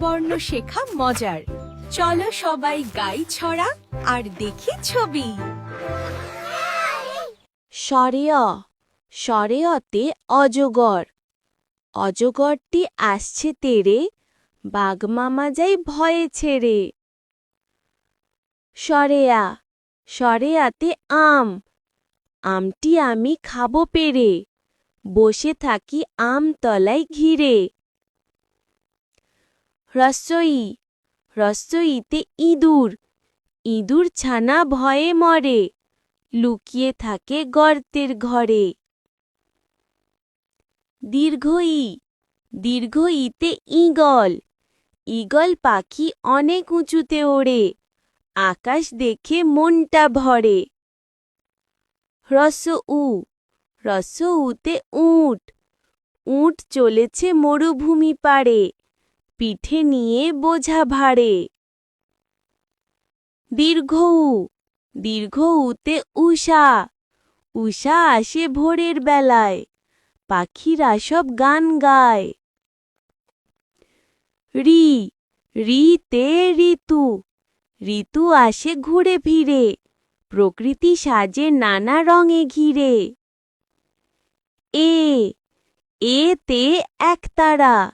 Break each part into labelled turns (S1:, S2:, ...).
S1: বর্ণ শেখা মজার। চলো সবাই গাই ছড়া আর দেখি ছবি।
S2: সরেয়, সরেয়তে অজগর। অজগরটি আসছে তেরে বাঘমামা যাই ভয়ে ছেড়ে। সরেয়া, সরেয়াতে আম। আমটি আমি খাব পেরে। বসে থাকি আম তলায় ঘিরে। রসই রসইতে ইঁদুর। ইঁদুর ছানা ভয়ে মরে, লুকিয়ে থাকে গর্তের ঘরে। দীর্ঘ ই দীর্ঘ ইতে ঈগল। ঈগল পাখি অনেক উঁচুতে ওড়ে, আকাশ দেখে মনটা ভরে। রস উ রস উতে উট। উট চলেছে মরুভূমি পাড়ে। পিঠে নিয়ে বোঝা ভাড়ে। দীর্ঘ উ, দীর্ঘ উতে উষা উষা আসে ভোরের বেলায়, পাখিরা সব গান গায়। রি, রিতে ঋতু ঋতু আসে ঘুরে ফিরে, প্রকৃতি সাজে নানা রঙে ঘিরে। এ এতে একতারা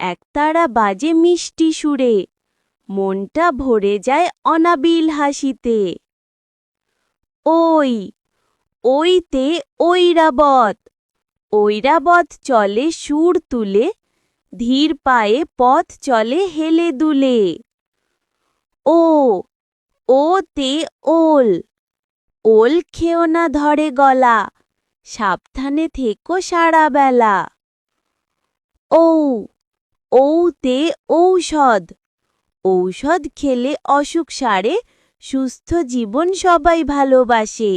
S2: একতারা বাজে মিষ্টি সুরে, মনটা ভরে যায় অনাবিল হাসিতে। ওই, ওইতে ঐরাবত ঐরাবত চলে সুর তুলে, ধীর পায়ে পথ চলে হেলে দুলে। ও, ওতে ওল ওল খেও না ধরে গলা, সাবধানে থেকো সারা বেলা ঔ ঔতে ঔষধ। ঔষধ খেলে অসুখ সারে সুস্থ জীবন সবাই ভালোবাসে।